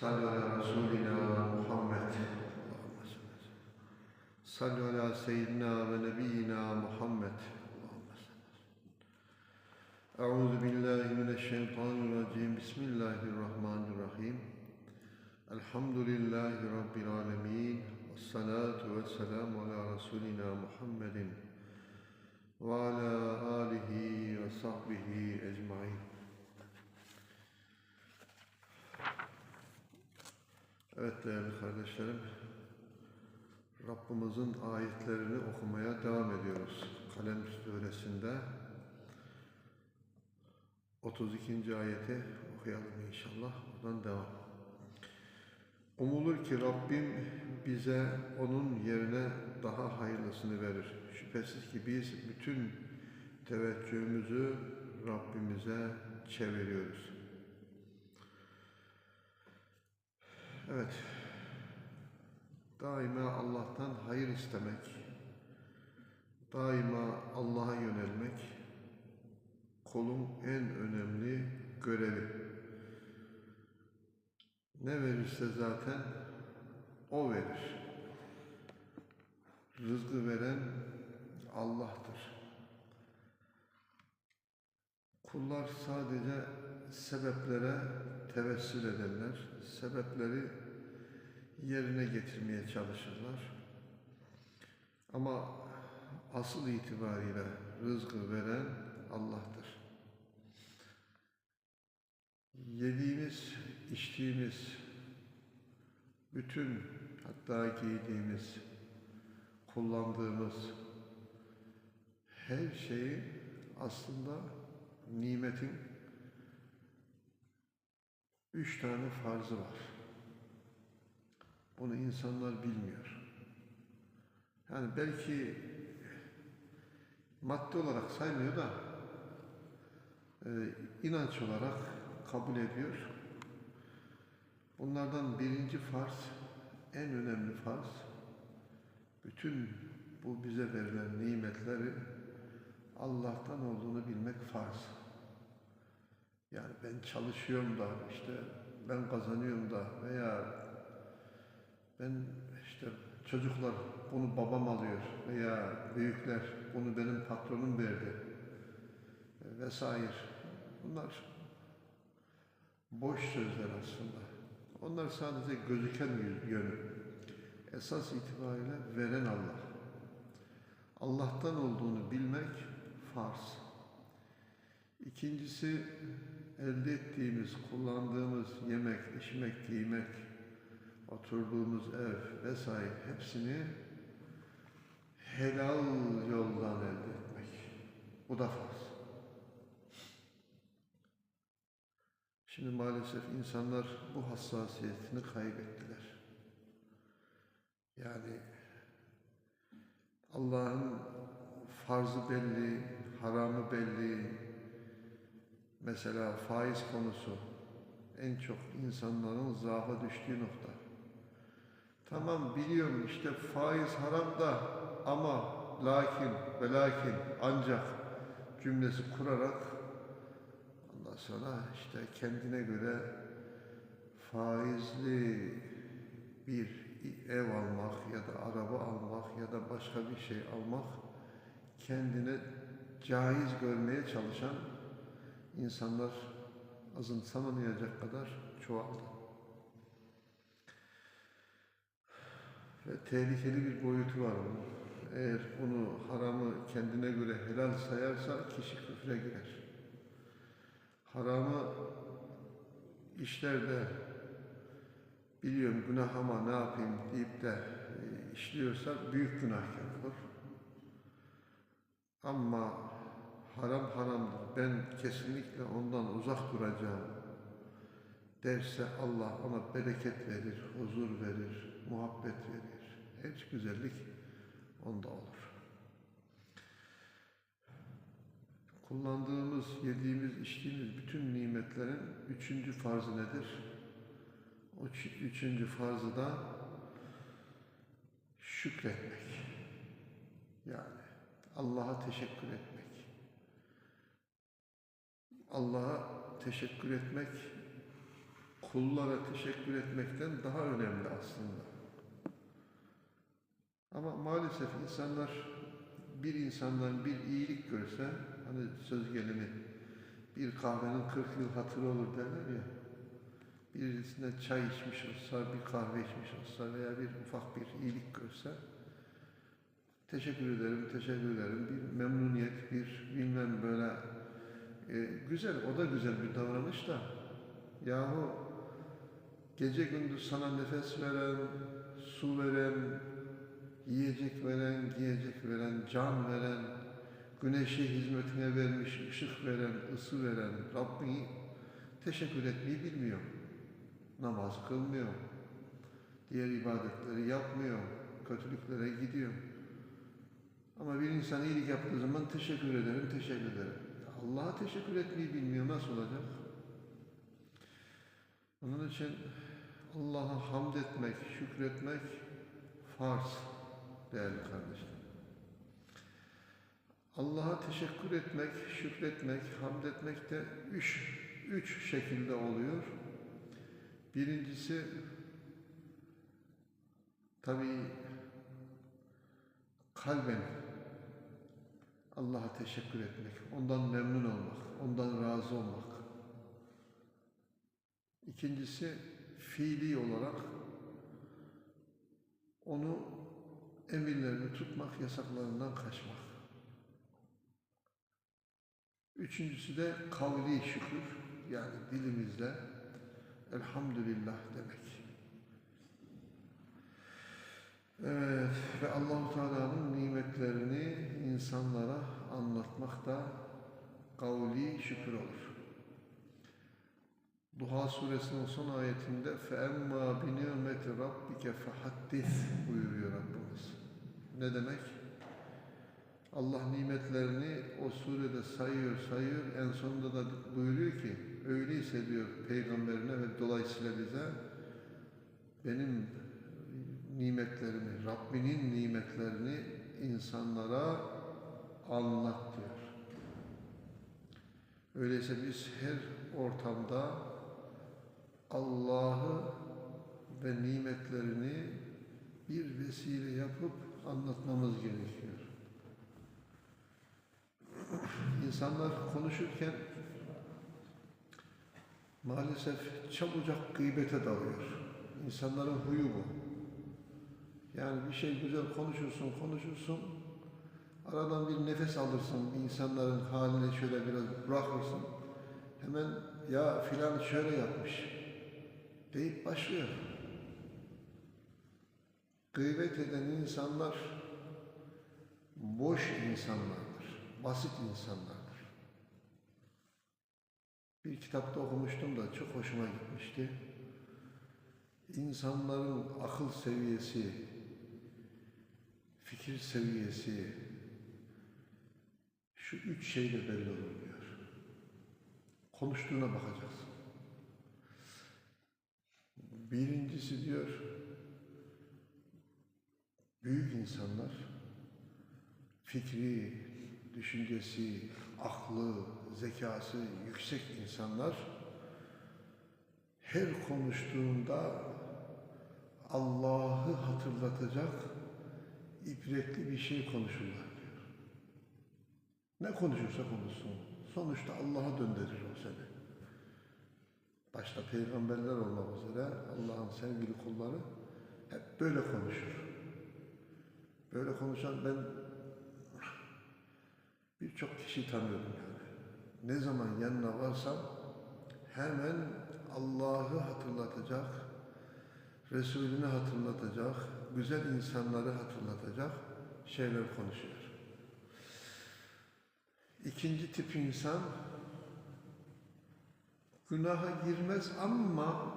Sallu ala Resulina Muhammed. Sallu ala Seyyidina ve Nebiyyina Muhammed. Euzu billahi mineşşeytanirracim. Bismillahirrahmanirrahim. Elhamdülillahi rabbil alamin. Vessalatu vesselamu ala Resulina Muhammedin ve ala alihi ve sahbihi ecmaîn. Evet değerli kardeşlerim, Rabbimizin ayetlerini okumaya devam ediyoruz. Kalem suresinde 32. ayeti okuyalım inşallah. Oradan devam. Umulur ki Rabbim bize onun yerine daha hayırlısını verir. Şüphesiz ki biz bütün teveccühümüzü Rabbimize çeviriyoruz. Evet. Daima Allah'tan hayır istemek, daima Allah'a yönelmek kulun en önemli görevi. Ne verirse zaten o verir. Rızkı veren Allah'tır. Kullar sadece sebeplere tevessül ederler. Sebepleri yerine getirmeye çalışırlar. Ama asıl itibariyle rızkı veren Allah'tır. Yediğimiz, içtiğimiz, bütün hatta giydiğimiz, kullandığımız her şeyi aslında nimetin üç tane farzı var. Bunu insanlar bilmiyor. Yani belki madde olarak saymıyor da e, inanç olarak kabul ediyor. Bunlardan birinci farz, en önemli farz, bütün bu bize verilen nimetleri Allah'tan olduğunu bilmek farz. Yani ben çalışıyorum da işte ben kazanıyorum da veya ben işte çocuklar bunu babam alıyor veya büyükler bunu benim patronum verdi e, vesaire. Bunlar boş sözler aslında. Onlar sadece gözüken yönü. Esas itibariyle veren Allah. Allah'tan olduğunu bilmek farz. İkincisi elde ettiğimiz, kullandığımız yemek, içmek, giymek, oturduğumuz ev vesaire hepsini helal yoldan elde etmek. Bu da farz. Şimdi maalesef insanlar bu hassasiyetini kaybettiler. Yani Allah'ın farzı belli, haramı belli. Mesela faiz konusu en çok insanların zaafa düştüğü nokta. Tamam biliyorum işte faiz haram da ama lakin ve lakin ancak cümlesi kurarak ondan sonra işte kendine göre faizli bir ev almak ya da araba almak ya da başka bir şey almak kendine caiz görmeye çalışan insanlar azımsanamayacak kadar çoğaldı. Ve tehlikeli bir boyutu var bunun. Eğer bunu haramı kendine göre helal sayarsa kişi küfre girer. Haramı işlerde biliyorum günah ama ne yapayım deyip de e, işliyorsa büyük günahkar olur. Ama haram haramdır. Ben kesinlikle ondan uzak duracağım derse Allah ona bereket verir, huzur verir, muhabbet verir. Her güzellik onda olur. Kullandığımız, yediğimiz, içtiğimiz bütün nimetlerin üçüncü farzı nedir? O üçüncü farzı da şükretmek. Yani Allah'a teşekkür etmek. Allah'a teşekkür etmek kullara teşekkür etmekten daha önemli aslında. Ama maalesef insanlar bir insandan bir iyilik görse, hani söz gelimi bir kahvenin 40 yıl hatırı olur derler ya, birisine çay içmiş olsa, bir kahve içmiş olsa veya bir ufak bir iyilik görse, teşekkür ederim, teşekkür ederim, bir memnuniyet, bir bilmem böyle e, güzel, o da güzel bir davranış da, yahu gece gündüz sana nefes veren, su veren, yiyecek veren, giyecek veren, can veren, güneşe hizmetine vermiş, ışık veren, ısı veren Rabbini teşekkür etmeyi bilmiyor. Namaz kılmıyor. Diğer ibadetleri yapmıyor. Kötülüklere gidiyor. Ama bir insan iyilik yaptığı zaman teşekkür ederim, teşekkür ederim. Allah'a teşekkür etmeyi bilmiyor. Nasıl olacak? Onun için Allah'a hamd etmek, şükretmek farz değerli kardeşlerim. Allah'a teşekkür etmek, şükretmek, hamd etmek de üç, üç şekilde oluyor. Birincisi tabii kalben Allah'a teşekkür etmek, ondan memnun olmak, ondan razı olmak. İkincisi fiili olarak onu emirlerini tutmak, yasaklarından kaçmak. Üçüncüsü de kavli şükür, yani dilimizle elhamdülillah demek. Evet ve Allahu Teala'nın nimetlerini insanlara anlatmak da kavli şükür olur. Duha suresinin son ayetinde فَاَمَّا بِنِعْمَةِ رَبِّكَ فَحَدِّثْ buyuruyor Rabbimiz. Ne demek? Allah nimetlerini o surede sayıyor, sayıyor. En sonunda da buyuruyor ki, öyleyse diyor peygamberine ve dolayısıyla bize benim nimetlerimi, Rabbinin nimetlerini insanlara anlat diyor. Öyleyse biz her ortamda Allah'ı ve nimetlerini bir vesile yapıp anlatmamız gerekiyor. İnsanlar konuşurken maalesef çabucak gıybete dalıyor. İnsanların huyu bu. Yani bir şey güzel konuşursun, konuşursun. Aradan bir nefes alırsın, insanların haline şöyle biraz bırakırsın. Hemen ya filan şöyle yapmış deyip başlıyor. Gıybet eden insanlar boş insanlardır, basit insanlardır. Bir kitapta okumuştum da çok hoşuma gitmişti. İnsanların akıl seviyesi, fikir seviyesi şu üç şeyle belli olur diyor. Konuştuğuna bakacaksın. Birincisi diyor, büyük insanlar fikri, düşüncesi, aklı, zekası yüksek insanlar her konuştuğunda Allah'ı hatırlatacak ibretli bir şey konuşurlar diyor. Ne konuşursa konuşsun. Sonuçta Allah'a döndürür o seni. Başta peygamberler olmak üzere Allah'ın sevgili kulları hep böyle konuşur. Böyle konuşan ben birçok kişi tanıyorum yani. Ne zaman yanına varsam hemen Allah'ı hatırlatacak, Resulünü hatırlatacak, güzel insanları hatırlatacak şeyler konuşuyor. İkinci tip insan günaha girmez ama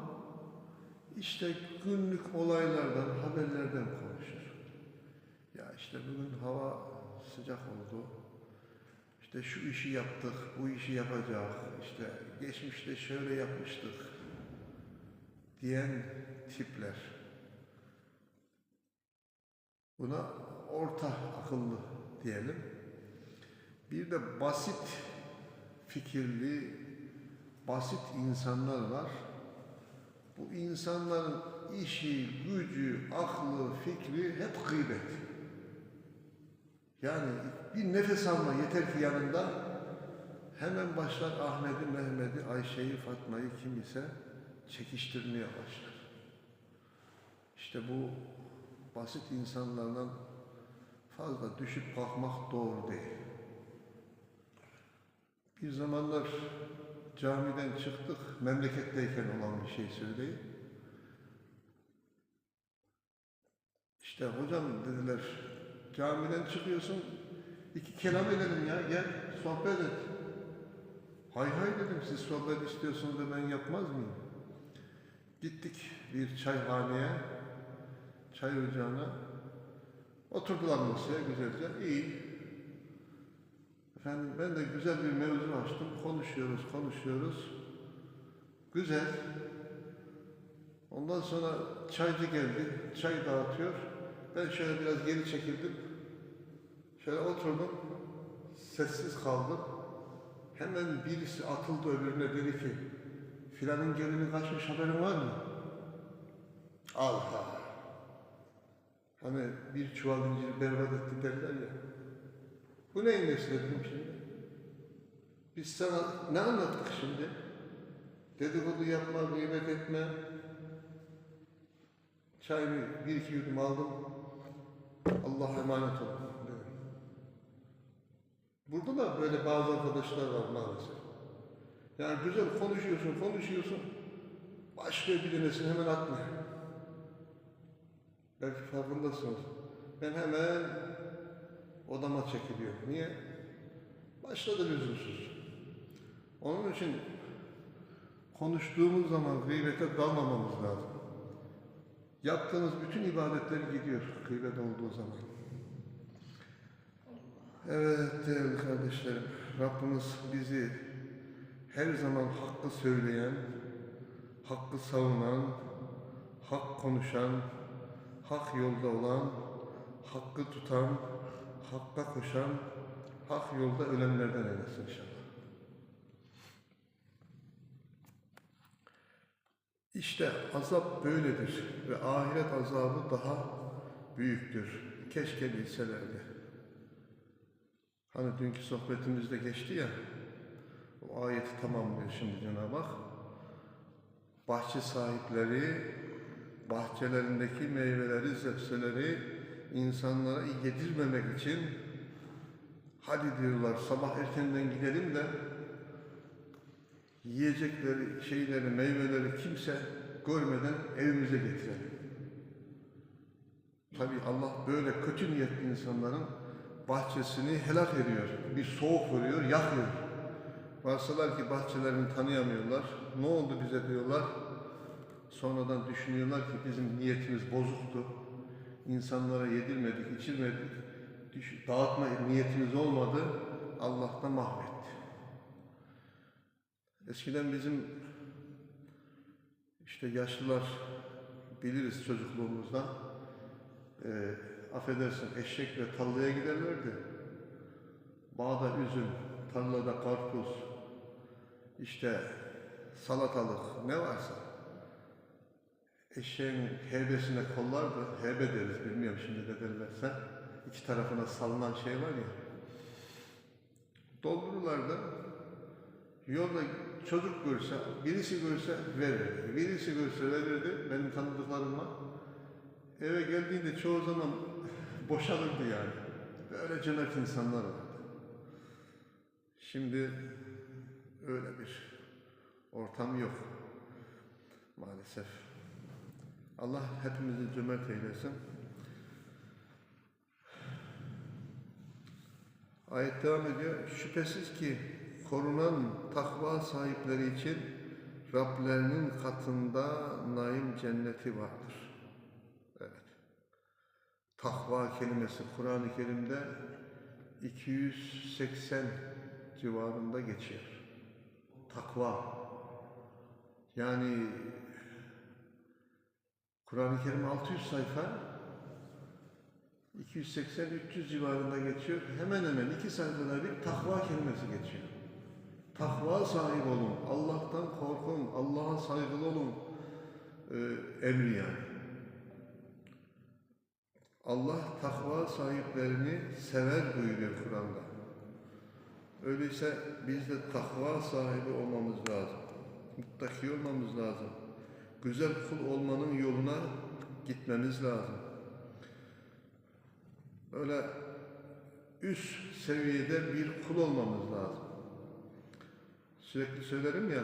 işte günlük olaylardan, haberlerden konuşur. Ya işte bugün hava sıcak oldu. İşte şu işi yaptık, bu işi yapacak. İşte geçmişte şöyle yapmıştık diyen tipler. Buna orta akıllı diyelim. Bir de basit fikirli, basit insanlar var. insanların işi, gücü, aklı, fikri hep gıybet. Yani bir nefes alma yeter ki yanında hemen başlar Ahmet'i, Mehmet'i, Ayşe'yi, Fatma'yı kim ise çekiştirmeye başlar. İşte bu basit insanlardan fazla düşüp kalkmak doğru değil. Bir zamanlar camiden çıktık, memleketteyken olan bir şey söyleyeyim. İşte hocam dediler, camiden çıkıyorsun, iki kelam edelim ya, gel sohbet et. Hay hay dedim, siz sohbet istiyorsunuz da ben yapmaz mıyım? Gittik bir çayhaneye, çay ocağına. Oturdular masaya güzelce, iyi. Efendim ben de güzel bir mevzu açtım. Konuşuyoruz, konuşuyoruz. Güzel. Ondan sonra çaycı geldi, çay dağıtıyor. Ben şöyle biraz geri çekildim. Şöyle oturdum, sessiz kaldım. Hemen birisi atıldı öbürüne dedi ki, filanın gelini kaçmış haberin var mı? Allah! Hani bir çuval inciri berbat etti derler ya. Bu neyin nesi dedim şimdi? Biz sana ne anlattık şimdi? Dedikodu yapma, gıybet etme. Çayını bir iki yudum aldım. Allah'a emanet olun. Burada da böyle bazı arkadaşlar var maalesef. Yani güzel konuşuyorsun, konuşuyorsun. Başlıyor bir denesin hemen atmıyor. Belki farkındasınız. Ben hemen odama çekiliyorum. Niye? Başladı lüzumsuz. Onun için konuştuğumuz zaman gıybete dalmamamız lazım. Yaptığınız bütün ibadetler gidiyor gıybet olduğu zaman. Evet değerli kardeşlerim, Rabbimiz bizi her zaman hakkı söyleyen, hakkı savunan, hak konuşan, hak yolda olan, hakkı tutan, hakka koşan, hak yolda ölenlerden eylesin inşallah. İşte azap böyledir ve ahiret azabı daha büyüktür. Keşke bilselerdi. Hani dünkü sohbetimizde geçti ya, o ayeti tamamlıyor şimdi Cenab-ı Hak. Bahçe sahipleri, bahçelerindeki meyveleri, zepseleri insanlara yedirmemek için hadi diyorlar sabah erkenden gidelim de yiyecekleri, şeyleri, meyveleri kimse görmeden evimize getirelim. Tabi Allah böyle kötü niyetli insanların bahçesini helak ediyor. Bir soğuk veriyor, yakıyor. Varsalar ki bahçelerini tanıyamıyorlar. Ne oldu bize diyorlar. Sonradan düşünüyorlar ki bizim niyetimiz bozuktu. İnsanlara yedirmedik, içirmedik. Dağıtma niyetimiz olmadı. Allah da mahvetti. Eskiden bizim işte yaşlılar biliriz çocukluğumuzda e, affedersin eşekle tarlaya giderlerdi. Bağda üzüm, tarlada karpuz, işte salatalık ne varsa eşeğin heybesine kollardı. Heybe deriz bilmiyorum şimdi de derlerse. İki tarafına salınan şey var ya. Doldururlardı. Yolda çocuk görse, birisi görse verirdi. Birisi görse verirdi benim tanıdıklarıma. Eve geldiğinde çoğu zaman boşalırdı yani. Böyle cömert insanlar vardı. Şimdi öyle bir ortam yok maalesef. Allah hepimizi cömert eylesin. Ayet devam ediyor. Şüphesiz ki korunan takva sahipleri için Rablerinin katında naim cenneti vardır. Evet. Takva kelimesi Kur'an-ı Kerim'de 280 civarında geçiyor. Takva. Yani Kur'an-ı Kerim 600 sayfa 280-300 civarında geçiyor. Hemen hemen iki sayfada bir takva kelimesi geçiyor. Takva sahibi olun, Allah'tan korkun, Allah'a saygılı olun, Ee, emri yani. Allah takva sahiplerini sever buyuruyor Kur'an'da. Öyleyse biz de takva sahibi olmamız lazım. Muttaki olmamız lazım. Güzel kul olmanın yoluna gitmemiz lazım. Öyle üst seviyede bir kul olmamız lazım. Sürekli söylerim ya,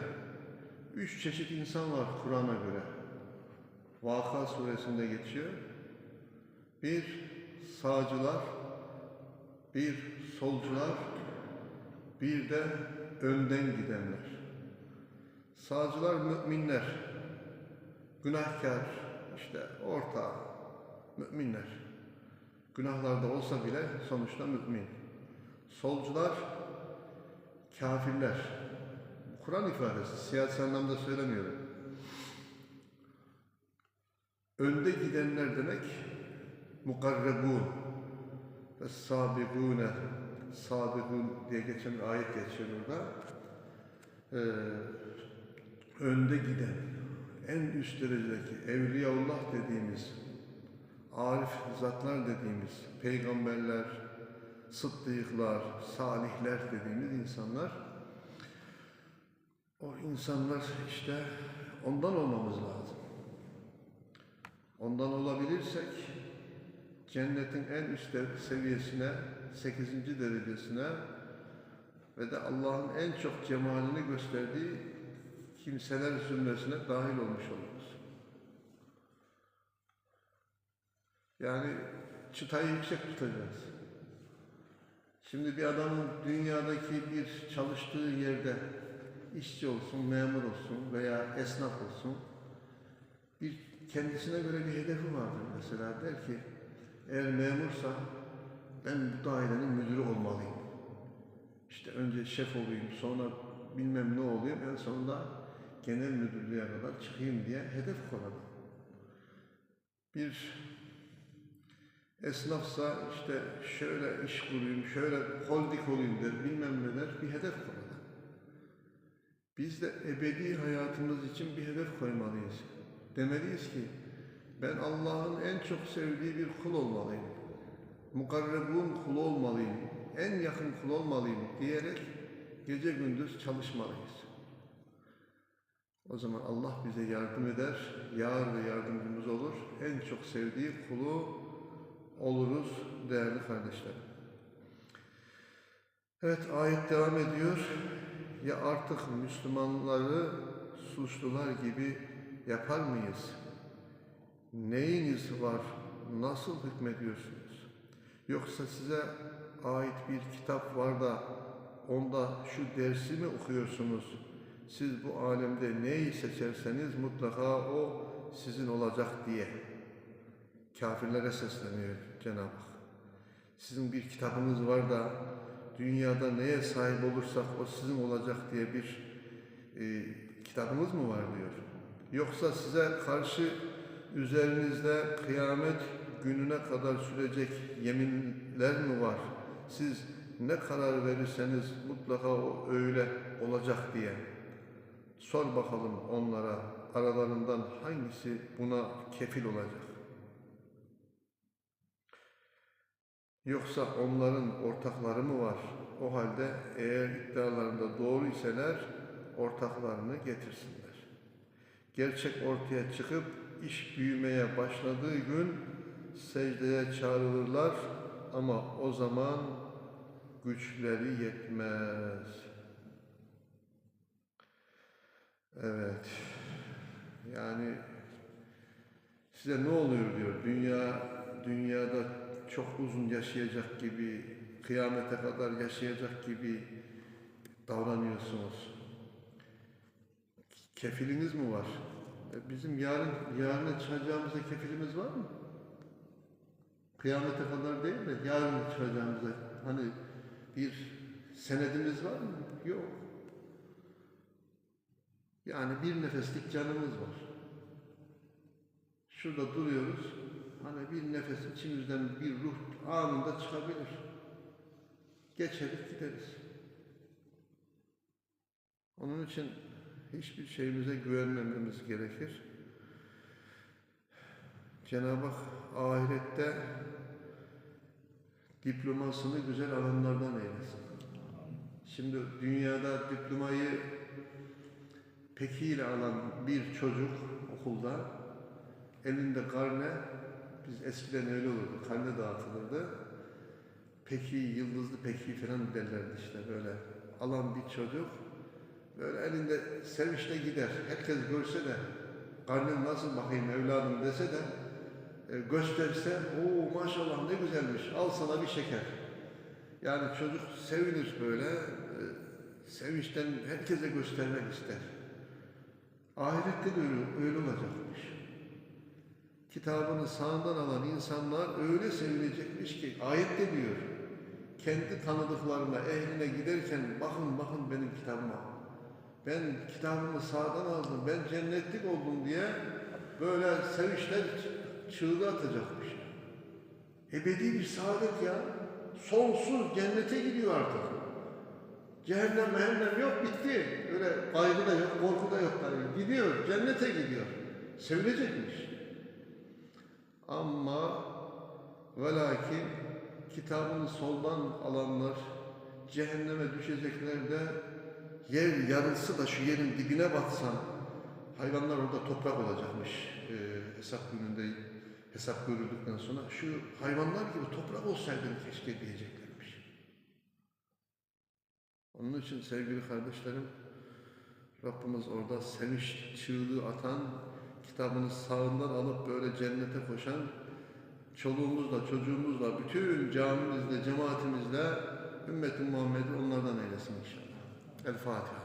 üç çeşit insan var Kur'an'a göre. Vaka suresinde geçiyor. Bir sağcılar, bir solcular, bir de önden gidenler. Sağcılar müminler, günahkar, işte orta müminler. Günahlarda olsa bile sonuçta mümin. Solcular kafirler. Kur'an ifadesi, siyasi anlamda söylemiyorum. Önde gidenler demek mukarrebun ve sabigune sabigun diye geçen ayet geçiyor burada. Ee, önde giden, en üst derecedeki evliyaullah dediğimiz, arif zatlar dediğimiz, peygamberler, sıddıklar, salihler dediğimiz insanlar, o insanlar işte ondan olmamız lazım. Ondan olabilirsek cennetin en üst seviyesine, 8. derecesine ve de Allah'ın en çok cemalini gösterdiği kimseler zümresine dahil olmuş oluruz. Yani çıtayı yüksek tutacağız. Şimdi bir adamın dünyadaki bir çalıştığı yerde işçi olsun, memur olsun veya esnaf olsun bir kendisine göre bir hedefi vardır mesela. Der ki eğer memursa ben bu dairenin müdürü olmalıyım. İşte önce şef olayım, sonra bilmem ne olayım, en sonunda genel müdürlüğe kadar çıkayım diye hedef koyalım. Bir esnafsa işte şöyle iş kurayım, şöyle holding olayım der, bilmem ne der, bir hedef koyalım. Biz de ebedi hayatımız için bir hedef koymalıyız. Demeliyiz ki ben Allah'ın en çok sevdiği bir kul olmalıyım. Mukarrebun kul olmalıyım. En yakın kul olmalıyım diyerek gece gündüz çalışmalıyız. O zaman Allah bize yardım eder, yar ve yardımcımız olur. En çok sevdiği kulu oluruz değerli kardeşlerim. Evet ayet devam ediyor. Ya artık Müslümanları suçlular gibi yapar mıyız? Neyiniz var? Nasıl hükmediyorsunuz? Yoksa size ait bir kitap var da onda şu dersi mi okuyorsunuz? Siz bu alemde neyi seçerseniz mutlaka o sizin olacak diye. Kafirlere sesleniyor Cenab-ı Hak. Sizin bir kitabınız var da dünyada neye sahip olursak o sizin olacak diye bir e, kitabımız mı var diyor. Yoksa size karşı üzerinizde kıyamet gününe kadar sürecek yeminler mi var? Siz ne karar verirseniz mutlaka o öyle olacak diye. Sor bakalım onlara aralarından hangisi buna kefil olacak? Yoksa onların ortakları mı var? O halde eğer iddialarında doğru iseler ortaklarını getirsinler. Gerçek ortaya çıkıp iş büyümeye başladığı gün secdeye çağrılırlar ama o zaman güçleri yetmez. Evet. Yani size ne oluyor diyor. Dünya dünyada çok uzun yaşayacak gibi, kıyamete kadar yaşayacak gibi davranıyorsunuz. Kefiliniz mi var? E, Bizim yarın yarına çıkacağımıza kefilimiz var mı? Kıyamete kadar değil de yarın çıkacağımıza hani bir senedimiz var mı? Yok. Yani bir nefeslik canımız var. Şurada duruyoruz. Hani bir nefes içimizden bir ruh anında çıkabilir. Geçeriz gideriz. Onun için hiçbir şeyimize güvenmememiz gerekir. Cenab-ı Hak ahirette diplomasını güzel alanlardan eylesin. Şimdi dünyada diplomayı pekiyle alan bir çocuk okulda elinde karne, biz eskiden öyle olurdu, karne dağıtılırdı. Peki, yıldızlı peki falan derlerdi işte böyle. Alan bir çocuk böyle elinde sevinçle gider. Herkes görse de karnen nasıl bakayım evladım dese de e, gösterse o maşallah ne güzelmiş al sana bir şeker. Yani çocuk sevinir böyle e, sevinçten herkese göstermek ister. Ahirette de öyle, öyle olacakmış. Kitabını sağından alan insanlar öyle sevinecekmiş ki ayette diyor. Kendi tanıdıklarına, ehline giderken bakın bakın benim kitabıma. Ben kitabımı sağdan aldım, ben cennetlik oldum diye böyle sevinçler çığlığı atacakmış. Ebedi bir saadet ya. Sonsuz cennete gidiyor artık. Cehennem mehennem yok bitti. Öyle kaygı da yok, korku da yok. tabii. Gidiyor, cennete gidiyor. Sevilecekmiş. Ama ve lakin kitabını soldan alanlar cehenneme düşecekler de yer yarılsı da şu yerin dibine batsan hayvanlar orada toprak olacakmış e, hesap gününde hesap görüldükten sonra şu hayvanlar gibi toprak olsaydın keşke diyeceklermiş. Onun için sevgili kardeşlerim Rabbimiz orada sevinç çığlığı atan kitabını sağından alıp böyle cennete koşan çoluğumuzla, çocuğumuzla, bütün camimizle, cemaatimizle ümmet-i Muhammed'i onlardan eylesin inşallah. El Fatiha.